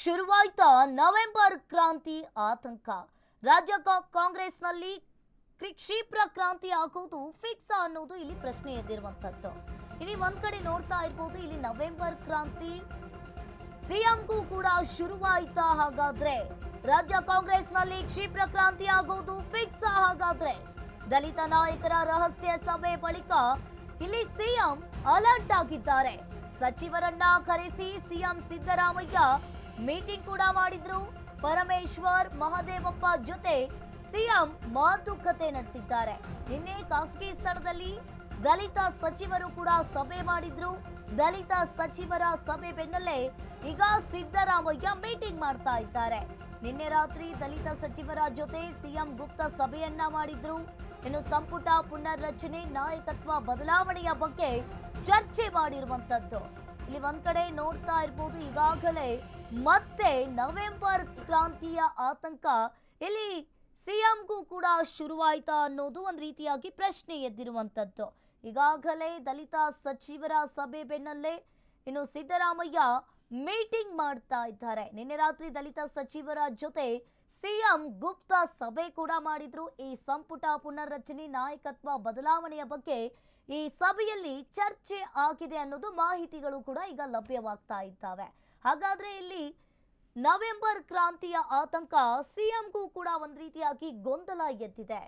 ಶುರುವಾಯ್ತಾ November ಕ್ರಾಂತಿ ಆತಂಕ. ರಾಜ್ಯ ಕಾಂಗ್ರೆಸ್ನಲ್ಲಿ ಕ್ಷಿಪ್ರ ಕ್ರಾಂತಿ ಆಗೋದು ಫಿಕ್ಸ್ ಅನ್ನೋದು ಇಲ್ಲಿ ಪ್ರಶ್ನೆ ಎದ್ದಿರುವಂತದ್ದು ಇಲ್ಲಿ ಒಂದ್ ಕಡೆ ನೋಡ್ತಾ ಇರ್ಬೋದು, ಇಲ್ಲಿ ನವೆಂಬರ್ ಕ್ರಾಂತಿ ಸಿಎಂಗೂ ಕೂಡ ಶುರುವಾಯ್ತಾ ಹಾಗಾದ್ರೆ. ರಾಜ್ಯ ಕಾಂಗ್ರೆಸ್ನಲ್ಲಿ ಕ್ಷಿಪ್ರ ಕ್ರಾಂತಿ ಆಗೋದು ಫಿಕ್ಸ್ ಹಾಗಾದ್ರೆ. ದಲಿತ ನಾಯಕರ ರಹಸ್ಯ ಸಭೆ ಬಳಿಕ ಇಲ್ಲಿ ಸಿಎಂ ಅಲರ್ಟ್ ಆಗಿದ್ದಾರೆ. ಸಚಿವರನ್ನ ಕರೆಸಿ ಸಿಎಂ ಸಿದ್ದರಾಮಯ್ಯ ಮೀಟಿಂಗ್ ಕೂಡ ಮಾಡಿದ್ರು. ಪರಮೇಶ್ವರ್, ಮಹದೇವಪ್ಪ ಜೊತೆ ಸಿಎಂ ಮಾತುಕತೆ ನಡೆಸಿದ್ದಾರೆ. ನಿನ್ನೆ ಖಾಸಗಿ ಸ್ಥಳದಲ್ಲಿ ದಲಿತ ಸಚಿವರು ಕೂಡ ಸಭೆ ಮಾಡಿದ್ರು. ದಲಿತ ಸಚಿವರ ಸಭೆ ಬೆನ್ನಲ್ಲೇ ಈಗ ಸಿದ್ದರಾಮಯ್ಯ ಮೀಟಿಂಗ್ ಮಾಡ್ತಾ ಇದ್ದಾರೆ. ನಿನ್ನೆ ರಾತ್ರಿ ದಲಿತ ಸಚಿವರ ಜೊತೆ ಸಿಎಂ ಗುಪ್ತ ಸಭೆಯನ್ನ ಮಾಡಿದ್ರು. ಇನ್ನು ಸಂಪುಟ ಪುನರ್ರಚನೆ, ನಾಯಕತ್ವ ಬದಲಾವಣೆಯ ಬಗ್ಗೆ ಚರ್ಚೆ ಮಾಡಿರುವಂತದ್ದು. ಇಲ್ಲಿ ಒಂದ್ ಕಡೆ ನೋಡ್ತಾ ಇರ್ಬೋದು, ಈಗಾಗಲೇ ಮತ್ತೆ ನವೆಂಬರ್ ಕ್ರಾಂತಿಯ ಆತಂಕ. ಇಲ್ಲಿ ಸಿಎಂಗೂ ಕೂಡ ಶುರುವಾಯಿತಾ ಅನ್ನೋದು ಒಂದು ರೀತಿಯಾಗಿ ಪ್ರಶ್ನೆ ಎದ್ದಿರುವಂತದ್ದು. ಈಗಾಗಲೇ ದಲಿತ ಸಚಿವರ ಸಭೆ ಬೆನ್ನಲ್ಲೇ ಇನ್ನು ಸಿದ್ದರಾಮಯ್ಯ ಮೀಟಿಂಗ್ ಮಾಡ್ತಾ ಇದ್ದಾರೆ. ನಿನ್ನೆ ರಾತ್ರಿ ದಲಿತ ಸಚಿವರ ಜೊತೆ ಸಿಎಂ ಗುಪ್ತ ಸಭೆ ಕೂಡ ಮಾಡಿದ್ರು. ಈ ಸಂಪುಟ ಪುನರ್ರಚನೆ, ನಾಯಕತ್ವ ಬದಲಾವಣೆಯ ಬಗ್ಗೆ ಈ ಸಭೆಯಲ್ಲಿ ಚರ್ಚೆ ಆಗಿದೆ ಅನ್ನೋದು ಮಾಹಿತಿಗಳು ಕೂಡ ಈಗ ಲಭ್ಯವಾಗ್ತಾ ಇದ್ದಾವೆ. ಹಾಗಾದ್ರೆ ಇಲ್ಲಿ ನವೆಂಬರ್ ಕ್ರಾಂತಿಯ ಆತಂಕ ಸಿಎಂಗೂ ಕೂಡ ಒಂದು ರೀತಿಯಾಗಿ ಗೊಂದಲ ಎದ್ದಿದೆ.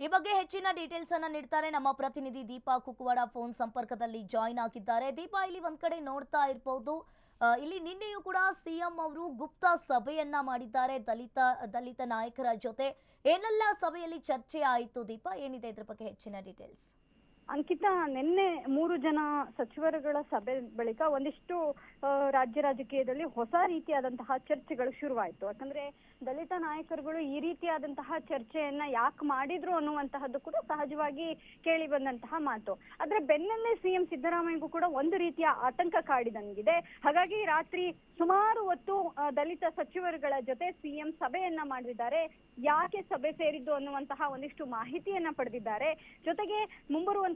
ಈ ಬಗ್ಗೆ ಹೆಚ್ಚಿನ ಡೀಟೇಲ್ಸ್ ಅನ್ನ ನೀಡ್ತಾರೆ ನಮ್ಮ ಪ್ರತಿನಿಧಿ ದೀಪಾ ಕುಕ್ವಾಡ ಫೋನ್ ಸಂಪರ್ಕದಲ್ಲಿ ಜಾಯಿನ್ ಆಗಿದ್ದಾರೆ. ದೀಪಾ ಇಲ್ಲಿ ಒಂದ್ ಕಡೆ ನೋಡ್ತಾ ಇರ್ಬೋದು. ಆ, ಇಲ್ಲಿ ನಿನ್ನೆಯೂ ಕೂಡ ಸಿಎಂ ಅವರು ಗುಪ್ತ ಸಭೆಯನ್ನ ಮಾಡಿದ್ದಾರೆ ದಲಿತ ದಲಿತ ನಾಯಕರ ಜೊತೆ. ಏನೆಲ್ಲ ಸಭೆಯಲ್ಲಿ ಚರ್ಚೆ ಆಯಿತು ದೀಪಾ? ಏನಿದೆ ಇದ್ರ ಬಗ್ಗೆ ಹೆಚ್ಚಿನ ಡೀಟೇಲ್ಸ್ ಅಂಕಿತಾ ನಿನ್ನೆ ಮೂರು ಜನ ಸಚಿವರುಗಳ ಸಭೆ ಬಳಿಕ ಒಂದಿಷ್ಟು ರಾಜ್ಯ ರಾಜಕೀಯದಲ್ಲಿ ಹೊಸ ರೀತಿಯಾದಂತಹ ಚರ್ಚೆಗಳು ಶುರುವಾಯಿತು. ಯಾಕಂದ್ರೆ ದಲಿತ ನಾಯಕರುಗಳು ಈ ರೀತಿಯಾದಂತಹ ಚರ್ಚೆಯನ್ನ ಯಾಕೆ ಮಾಡಿದ್ರು ಅನ್ನುವಂತಹದ್ದು ಕೂಡ ಸಹಜವಾಗಿ ಕೇಳಿ ಬಂದಂತಹ ಮಾತು. ಆದ್ರೆ ಬೆನ್ನಲ್ಲೇ ಸಿಎಂ ಸಿದ್ದರಾಮಯ್ಯಗೂ ಕೂಡ ಒಂದು ರೀತಿಯ ಆತಂಕ ಕಾಡಿದಂಗಿದೆ. ಹಾಗಾಗಿ ರಾತ್ರಿ ಸುಮಾರು ಹೊತ್ತು ದಲಿತ ಸಚಿವರುಗಳ ಜೊತೆ ಸಿಎಂ ಸಭೆಯನ್ನ ಮಾಡಿದ್ದಾರೆ. ಯಾಕೆ ಸಭೆ ಸೇರಿದ್ದು ಅನ್ನುವಂತಹ ಒಂದಿಷ್ಟು ಮಾಹಿತಿಯನ್ನ ಪಡೆದಿದ್ದಾರೆ. ಜೊತೆಗೆ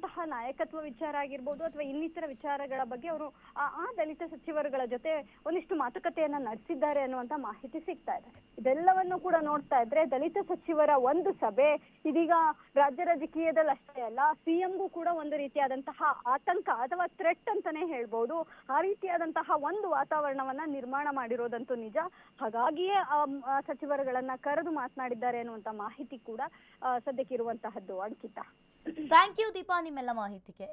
ಮುಂಬರುವಂತಹ ನಾಯಕತ್ವ ವಿಚಾರ ಆಗಿರ್ಬೋದು ಅಥವಾ ಇನ್ನಿತರ ವಿಚಾರಗಳ ಬಗ್ಗೆ ಅವರು ಆ ದಲಿತ ಸಚಿವರುಗಳ ಜೊತೆ ಒಂದಿಷ್ಟು ಮಾತುಕತೆಯನ್ನ ನಡೆಸಿದ್ದಾರೆ ಅನ್ನುವಂತ ಮಾಹಿತಿ ಸಿಗ್ತಾ ಇದೆ. ಇದೆಲ್ಲವನ್ನು ಕೂಡ ನೋಡ್ತಾ ಇದ್ರೆ ದಲಿತ ಸಚಿವರ ಒಂದು ಸಭೆ ಇದೀಗ ರಾಜ್ಯ ರಾಜಕೀಯದಲ್ಲಿ ಅಷ್ಟೇ ಅಲ್ಲ, ಸಿಎಂಗೂ ಕೂಡ ಒಂದು ರೀತಿಯಾದಂತಹ ಆತಂಕ ಅಥವಾ ಥ್ರೆಟ್ ಅಂತಾನೆ ಹೇಳ್ಬೋದು. ಆ ರೀತಿಯಾದಂತಹ ಒಂದು ವಾತಾವರಣವನ್ನ ನಿರ್ಮಾಣ ಮಾಡಿರೋದಂತೂ ನಿಜ. ಹಾಗಾಗಿಯೇ ಆ ಸಚಿವರುಗಳನ್ನ ಕರೆದು ಮಾತನಾಡಿದ್ದಾರೆ ಅನ್ನುವಂತ ಮಾಹಿತಿ ಕೂಡ ಸದ್ಯಕ್ಕೆ ಸದ್ಯಕ್ಕಿರುವಂತಹದ್ದು ಅಂಕಿತ. ಥ್ಯಾಂಕ್ ಯು ದೀಪಾ ನಿಮ್ಮೆಲ್ಲ ಮಾಹಿತಿಗೆ.